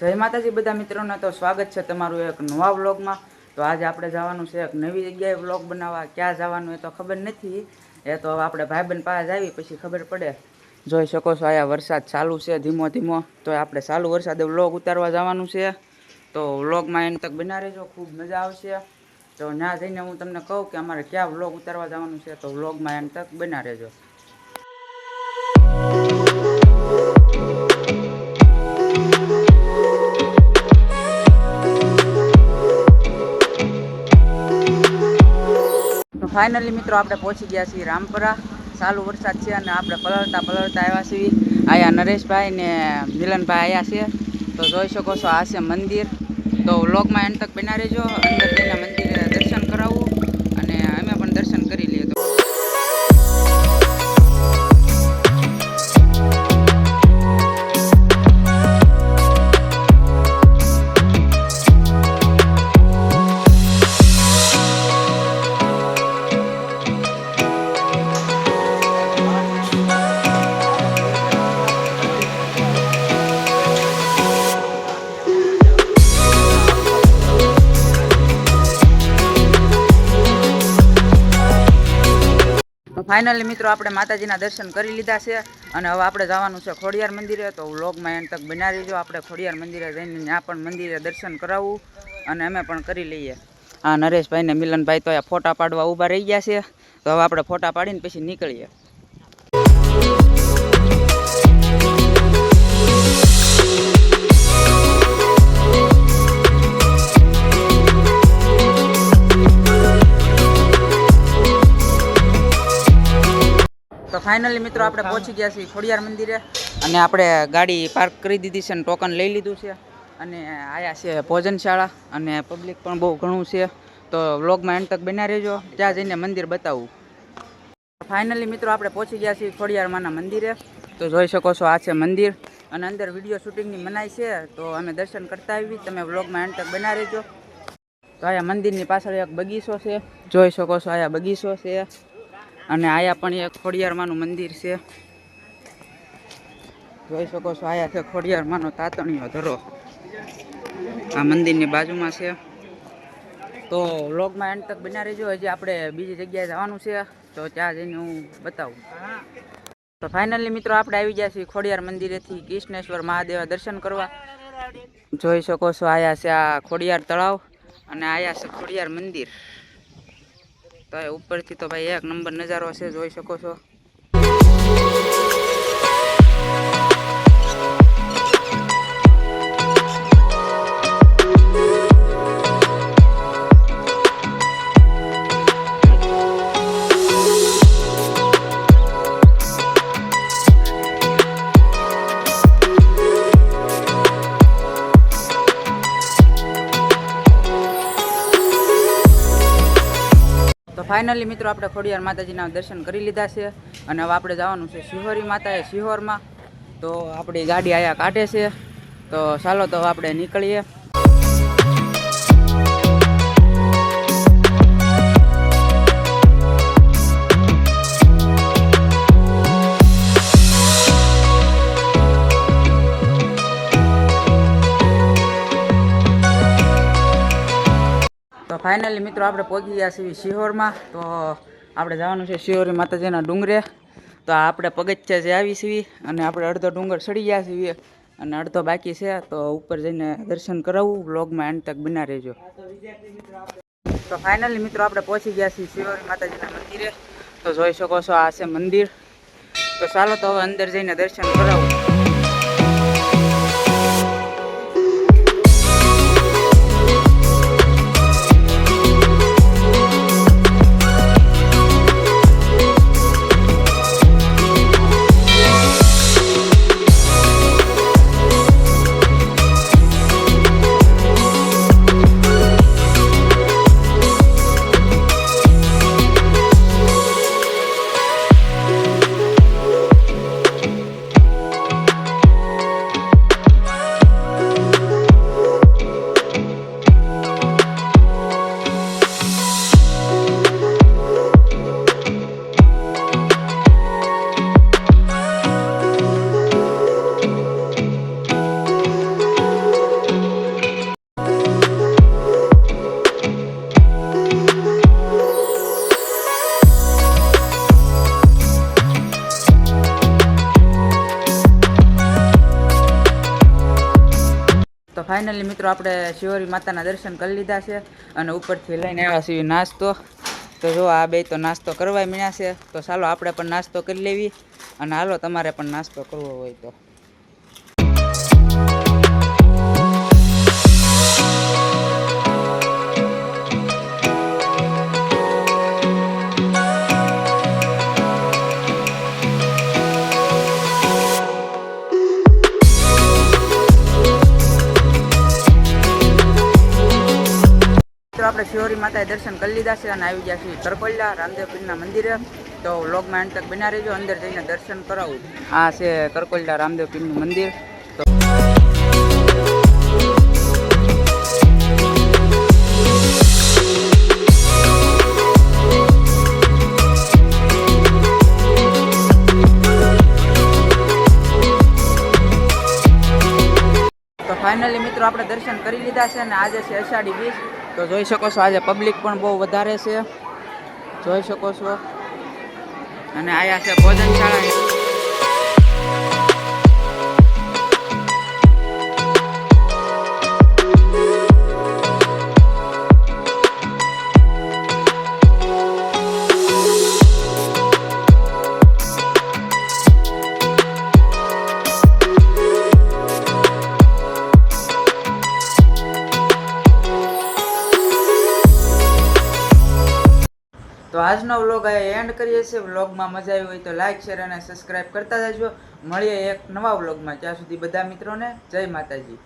જય માતાજી બધા મિત્રોને તો સ્વાગત છે તમારું એક નવા વ્લોગમાં. તો આજે આપણે જવાનું છે એક નવી જગ્યાએ વ્લોગ બનાવવા. ક્યાં જવાનું એ તો ખબર નથી. એ તો હવે આપણે ભાઈબંધ પાસે આવી પછી ખબર પડે. જોઈ શકો છો અહીંયા વરસાદ ચાલુ છે ધીમો ધીમો. તો આપણે ચાલુ વરસાદે વ્લોગ ઉતારવા જવાનું છે. તો વ્લોગમાં એન તક બના રહેજો, ખૂબ મજા આવશે. તો ત્યાં જઈને હું તમને કહું કે અમારે ક્યાં વ્લોગ ઉતારવા જવાનું છે, તો વ્લોગમાં એન તક બના રહેજો. ફાઇનલી મિત્રો, આપણે પહોંચી ગયા છીએ રામપરા. ચાલુ વરસાદ છે અને આપણે પલળતા પલળતા આવ્યા છીએ. આયા નરેશભાઈ ને મિલનભાઈ આવ્યા છે. તો જોઈ શકો છો, આ છે મંદિર. તો વ્લોગમાં એન તક બના રહેજો. અંદર જઈને મંદિરે ફાઇનલી મિત્રો, આપણે માતાજીના દર્શન કરી લીધા છે અને હવે આપણે જવાનું છે ખોડિયાર મંદિરે. તો વ્લોગમાં એન્ડ તક બનાવી દેજો આપણે ખોડિયાર મંદિરે જઈને ત્યાં પણ મંદિરે દર્શન કરાવવું અને અમે પણ કરી લઈએ. આ નરેશભાઈ ને મિલનભાઈ તો અહીંયા ફોટા પાડવા ઊભા રહી ગયા છે. તો હવે આપણે ફોટા પાડીને પછી નીકળીએ. ફાઇનલી મિત્રો આપણે પહોંચી ગયા છીએ ખોડિયાર મંદિરે અને આપણે ગાડી પાર્ક કરી દીધી છે અને ટોકન લઈ લીધું છે. અને આયા છે ભોજનશાળા અને પબ્લિક પણ બહુ ઘણું છે. તો વ્લોગમાં એન્ડ તક બના રહેજો. ત્યાં જઈને મંદિર બતાવું. ફાઇનલી મિત્રો આપણે પહોંચી ગયા છીએ ખોડિયારમાંના મંદિરે. તો જોઈ શકો છો આ છે મંદિર. અને અંદર વીડિયો શૂટિંગની મનાઈ છે. તો અમે દર્શન કરતા આવી તમે વ્લોગમાં એન્ડ તક બના રહેજો. તો અહીંયા મંદિરની પાછળ એક બગીચો છે. જોઈ શકો છો અહીંયા બગીચો છે. અને આયા પણ એક ખોડિયારમાંનું મંદિર છે. જોઈ શકો છો, આયા છે ખોડિયારમાંનો તાતણીયો ધરો. આ મંદિરની બાજુમાં છે. તો વ્લોગમાં એન્ડ તક બન્યા રહેજો. હજી આપણે બીજી જગ્યાએ જવાનું છે. તો ત્યાં જઈને હું બતાવું. તો ફાઇનલી મિત્રો, આપણે આવી ગયા છીએ ખોડિયાર મંદિરેથી કૃષ્ણેશ્વર મહાદેવ દર્શન કરવા. જોઈ શકો છો, આયા છે આ ખોડિયાર તળાવ અને આયા છે ખોડિયાર મંદિર. તો ઉપરથી તો ભાઈ એક નંબર નજારો છે જોઈ શકો છો. ફાઇનલી મિત્રો, આપણે ખોડિયાર માતાજીના દર્શન કરી લીધા છે અને હવે આપણે જવાનું છે શિહોરી માતાએ શિહોરમાં. તો આપણી ગાડી આયા કાઢે છે. તો ચાલો તો આપણે નીકળીએ. ફાઇનલી મિત્રો આપણે પહોંચી ગયા છીએ શિહોરમાં. તો આપણે જવાનું છે શિહોરી માતાજીના ડુંગરે. તો આપણે પગથિયા જે આવી છીએ અને આપણે અડધો ડુંગર ચડી ગયા છીએ અને અડધો બાકી છે. તો ઉપર જઈને દર્શન કરાવવું બ્લોગમાં એન્ડ તક બના રહેજો. તો ફાઇનલી મિત્રો આપણે પહોંચી ગયા છીએ શિહોરી માતાજીના મંદિરે. તો જોઈ શકો છો આ છે મંદિર. તો ચાલો તો હવે અંદર જઈને દર્શન કરાવું. ફાઇનલી મિત્રો, આપણે શિવરી માતાના દર્શન કરી લીધા છે અને ઉપરથી લઈને આવ્યા છીએ નાસ્તો. તો જો આ બે તો નાસ્તો કરવા મીણ્યા છે. તો ચાલો, આપણે પણ નાસ્તો કરી લેવી અને હાલો, તમારે પણ નાસ્તો કરવો હોય તો. આપણે શિવરી માતાએ દર્શન કરી લીધા છે અને આવી ગયા છીએ કરકોલ્લા રામદેવ પીરના મંદિરે. તો વ્લોગમાં અંતક તક બના રહેજો, અંદર જઈને દર્શન કરાવું. આ છે કરકોલ્લા રામદેવ પીરનું મંદિર. તો ફાઇનલી મિત્રો આપણે દર્શન કરી લીધા છે અને આજે છે અષાઢી બીજ. તો જોઈ શકો છો આજે પબ્લિક પણ બહુ વધારે છે. જોઈ શકો છો. અને આયા છે ભોજનશાળા. તો આજનો વ્લોગ આ એન્ડ કરીએ છીએ. વ્લોગમાં મજા આવી હોય તો લાઇક શેર અને સબસ્ક્રાઈબ કરતા જજો મળીએ એક નવા વ્લોગમાં ત્યાં સુધી બધા મિત્રોને જય માતાજી.